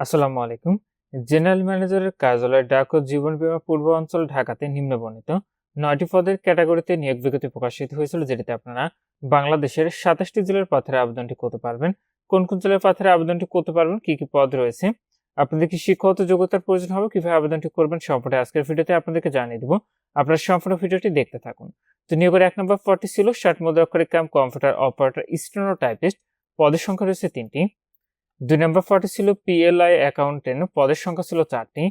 আসসালামু আলাইকুম। জেনারেল ম্যানেজারের কার্যালয় ডাক ও জীবন বীমা পূর্ব অঞ্চল ঢাকাতে নিম্নবর্ণিত। নয়টি পদের ক্যাটাগরিতে নিয়োগ বিজ্ঞপ্তি প্রকাশিত হয়েছিল, যেটিতে আপনারা বাংলাদেশের সাতাশটি জেলার প্রার্থীরা আবেদনটি করতে পারবেন। কোন কোন জেলার প্রার্থীরা আবেদনটি করতে পারবেন, কি কি পদ রয়েছে, আপনাদের কি শিক্ষাগত যোগ্যতার প্রয়োজন হবে, কীভাবে আবেদনটি করবেন সম্পর্কে আজকের ভিডিওতে আপনাদেরকে জানিয়ে দিব। আপনারা সম্পূর্ণ ভিডিওটি দেখতে থাকুন। তো নিয়োগের এক নম্বর পদটি ছিল ষাট মুদ্রাক্ষরিক কাম কম্পিউটার অপারেটর স্টেনোটাইপিস্ট পদের সংখ্যা রয়েছে তিনটি। দুই নম্বর ফর্টি ছিল পিএলআই অ্যাকাউন্টেন্ট পদের সংখ্যা ছিল চারটি।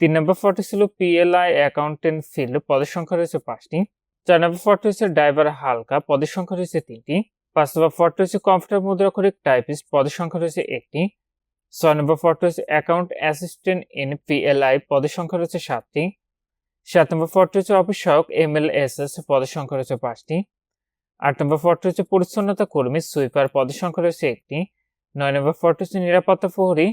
তিন নম্বর ফর্টি ছিল পিএলআই অ্যাকাউন্টেন্ট ফিল্ড পদের সংখ্যা রয়েছে পাঁচটি। চার নম্বর ফর্টি হচ্ছে ড্রাইভার হালকা, পদের সংখ্যা রয়েছে তিনটি। পাঁচ নম্বর ফর্টি হচ্ছে কম্পিউটার মুদ্রাক্ষরিক টাইপিস্ট পদের সংখ্যা রয়েছে একটি। ছয় নম্বর ফর্টি হচ্ছে অ্যাকাউন্ট অ্যাসিস্ট্যান্ট ইন পিএলআই পদের সংখ্যা রয়েছে সাতটি। সাত নম্বর ফর্টি হচ্ছে office M L S S পদের সংখ্যা রয়েছে পাঁচটি। আট নম্বর ফর্টি হচ্ছে পরিচ্ছন্নতা কর্মী সুইপার পদের সংখ্যা রয়েছে একটি। নয় নম্বর ফর্টি হচ্ছে নিরাপত্তা প্রহরী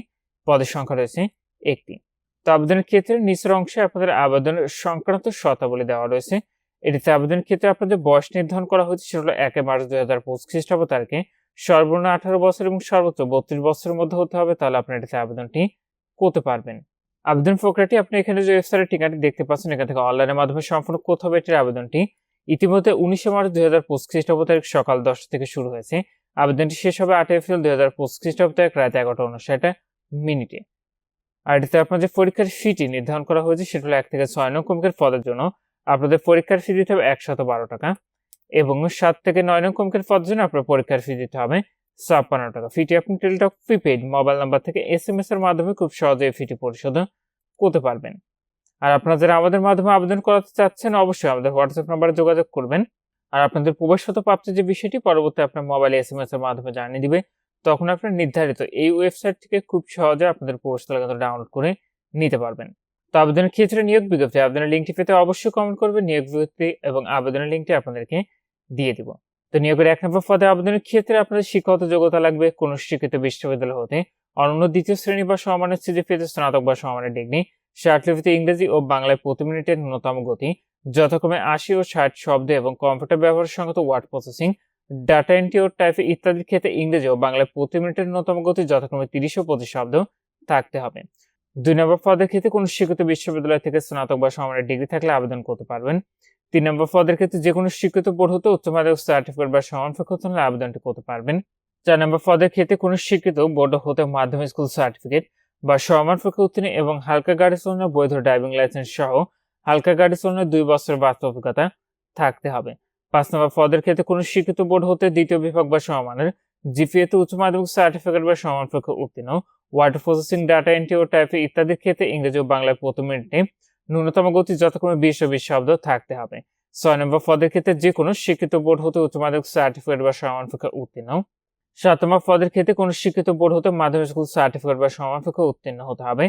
পদের সংখ্যা রয়েছে একটি। তো আবেদনের ক্ষেত্রে নিচের অংশে আপনাদের আবেদনের সংক্রান্ত শর্তাবলী দেওয়া রয়েছে। এটিতে আবেদনের ক্ষেত্রে আপনাদের বয়স নির্ধারণ করা হয়েছে সেটা হলো একে মার্চ দুই হাজার পঁচিশ খ্রিস্টাব্দ তারিখে। সর্বনিম্ন আঠারো বছর এবং সর্বোচ্চ বত্রিশ বছরের মধ্যে হতে হবে, তাহলে আপনি এটিতে আবেদনটি করতে পারবেন। আবেদন প্রক্রিয়াটি আপনি এখানে যে ওয়েবসাইটের ঠিকানাটি দেখতে পাচ্ছেন, এখান থেকে অনলাইনের মাধ্যমে সম্পূর্ণ করতে হবে এটির আবেদনটি। ইতিমধ্যে উনিশে মার্চ দুই হাজার পঁচিশ খ্রিস্টাব্দ তারিখ সকাল দশটা থেকে শুরু হয়েছে। আবেদনটি শেষ হবে আট এপ্রিল দুই হাজার পঁচিশ খ্রিস্টাব্দ, রাত এগারোটা উনষাট মিনিটে। আর এটিতে আপনার যে পরীক্ষার ফিটি নির্ধারণ করা হয়েছে, সেটা হলো এক থেকে ছয় নং কমিকের পদের জন্য। আপনাদের পরীক্ষার ফি দিতে হবে একশত বারো টাকা এবং সাত থেকে নয় নং কমিকের পদের জন্য আপনার পরীক্ষার ফি দিতে হবে ছাপ্পান্ন টাকা। ফিটি আপনি টেলিটক প্রিপেড মোবাইল নাম্বার থেকে এস এম এস এর মাধ্যমে খুব সহজে ফিটি পরিশোধ করতে পারবেন। আর আপনারা যারা আমাদের মাধ্যমে আবেদন করাতে চাচ্ছেন, অবশ্যই আমাদের হোয়াটসঅ্যাপ নাম্বারে যোগাযোগ করবেন। আর আপনাদের প্রবেশগত প্রাপ্তির যে বিষয়টি, পরবর্তী আপনার মোবাইলে এস এম এস এর মাধ্যমে জানিয়ে দিবে, তখন আপনার নির্ধারিত এই ওয়েবসাইট থেকে খুব সহজে আপনাদের প্রবেশ তালিকা ডাউনলোড করে নিতে পারবেন। তো আবেদনের ক্ষেত্রে নিয়োগ বিজ্ঞপ্তি, আবেদনের লিঙ্কটি পেতে অবশ্যই কমেন্ট করবেন নিয়োগ বিজ্ঞপ্তি এবং আবেদনের লিঙ্কটি আপনাদেরকে দিয়ে দিব। তো নিয়োগের এক নম্বর পদে আবেদনের ক্ষেত্রে আপনাদের শিক্ষাগত যোগ্যতা লাগবে, কোনো শিক্ষিত বিশ্ববিদ্যালয় হতে, অনন্য দ্বিতীয় শ্রেণি বা সমানের সিজিপিতে স্নাতক বা সমানের ডিগ্রি শার্টলিপিতে ইংরেজি ও বাংলায় প্রতি মিনিটের ন্যূনতম গতি, যথাক্রমে আশি ও ষাট শব্দ এবং কম্পিউটার ব্যবহারের সঙ্গত ওয়ার্ড প্রসেসিং, ডাটা এন্ট্রি ও টাইপে ইত্যাদির ক্ষেত্রে ইংরেজি ও বাংলায় প্রতি মিনিটের ন্যূনতম গতি, যথাক্রমে তিরিশ ও পঁচিশ শব্দ থাকতে হবে। দুই নম্বর পদের ক্ষেত্রে কোনো শিক্ষিত বিশ্ববিদ্যালয় থেকে স্নাতক বা সমানের ডিগ্রি থাকলে আবেদন করতে পারবেন। তিন নম্বর পদের ক্ষেত্রে যে কোনো শিক্ষিত বোর্ড হতে উচ্চ মাধ্যমিক সার্টিফিকেট বা সমানপেক্ষ হলে আবেদনটি করতে পারবেন। চার নম্বর পদের ক্ষেত্রে কোনো শিক্ষিত বোর্ড হতে মাধ্যমিক স্কুল সার্টিফিকেট বা সমানপেক্ষ উত্তীর্ণ এবং হালকা গাড়ি চালানোর বৈধ ড্রাইভিং লাইসেন্স সহ হালকা গাড়ি চালানোর দুই বছরের বাস্তব অভিজ্ঞতা থাকতে হবে। পাঁচ নম্বর, পদের ক্ষেত্রে কোনো শিক্ষিত বোর্ড হতে দ্বিতীয় বিভাগ বা সমানের জিপিএতে উচ্চ মাধ্যমিক সার্টিফিকেট বা সমানপক্ষ উত্তীর্ণ ওয়াটার প্রসেসিং ডাটা এন্ট্রি ও টাইপে ইত্যাদির ক্ষেত্রে ইংরেজি ও বাংলায় প্রথম মিনিটে ন্যূনতম গতি যথাক্রমে বিশ ও বিশ শব্দ থাকতে হবে। ছয় নম্বর, পদের ক্ষেত্রে যে কোনো শিক্ষিত বোর্ড হতে উচ্চ মাধ্যমিক সার্টিফিকেট বা সমানপক্ষ উত্তীর্ণ সাত নম্বর পদের ক্ষেত্রে কোনো শিক্ষিত বোর্ড হতে মাধ্যমিক স্কুল সার্টিফিকেট বা সমানপক্ষ উত্তীর্ণ হতে হবে,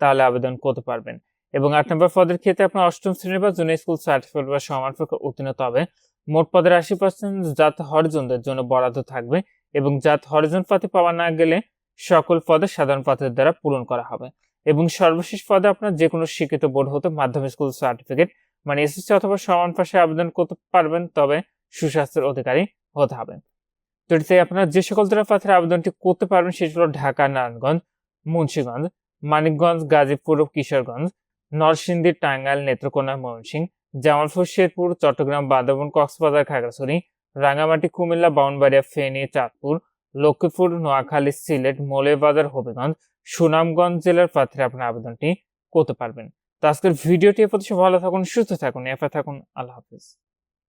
তাহলে আবেদন করতে পারবেন। এবং আট নম্বর পদের ক্ষেত্রে আপনার অষ্টম শ্রেণি বা জুনিয়র স্কুল সার্টিফিকেট বা সমানপক্ষ উত্তীর্ণ হবে। মোট পদের আশি পার্সেন্ট জাত হরজনদের জন্য বরাদ্দ থাকবে এবং জাত হরজন পাতে পাওয়া না গেলে সকল পদে সাধারণ পাত্রের দ্বারা পূরণ করা হবে। এবং সর্বশেষ পদে আপনার যে কোনো শিক্ষিত বোর্ড হতে মাধ্যমিক স্কুল সার্টিফিকেট মানে এসএসসি অথবা সমান পাশে আবেদন করতে পারবেন, তবে সুস্বাস্থ্যের অধিকারী হতে হবে। তো আপনারা যে সকল দ্বারা পাত্রের আবেদনটি করতে পারবেন, সেটি হলো ঢাকা, নারায়ণগঞ্জ, মুন্সীগঞ্জ, মানিকগঞ্জ, গাজীপুর ও কিশোরগঞ্জ, নরসিংদী, টাঙ্গাইল, নেত্রকোনা, ময়মনসিংহ, জামালপুর, শেরপুর, চট্টগ্রাম, বান্দরবন, কক্সবাজার, খাগড়াছড়ি রাঙামাটি কুমিল্লা বাউনবাড়িয়া ফেনী, চাঁদপুর, লক্ষ্মীপুর, নোয়াখালী, সিলেট, মৌলভীবাজার, হবিগঞ্জ, সুনামগঞ্জ জেলার প্রার্থীরা আপনার আবেদনটি করতে পারবেন। তো আজকের ভিডিওটি এ ভালো থাকুন, সুস্থ থাকুন এফে থাকুন। আল্লাহ হাফিজ।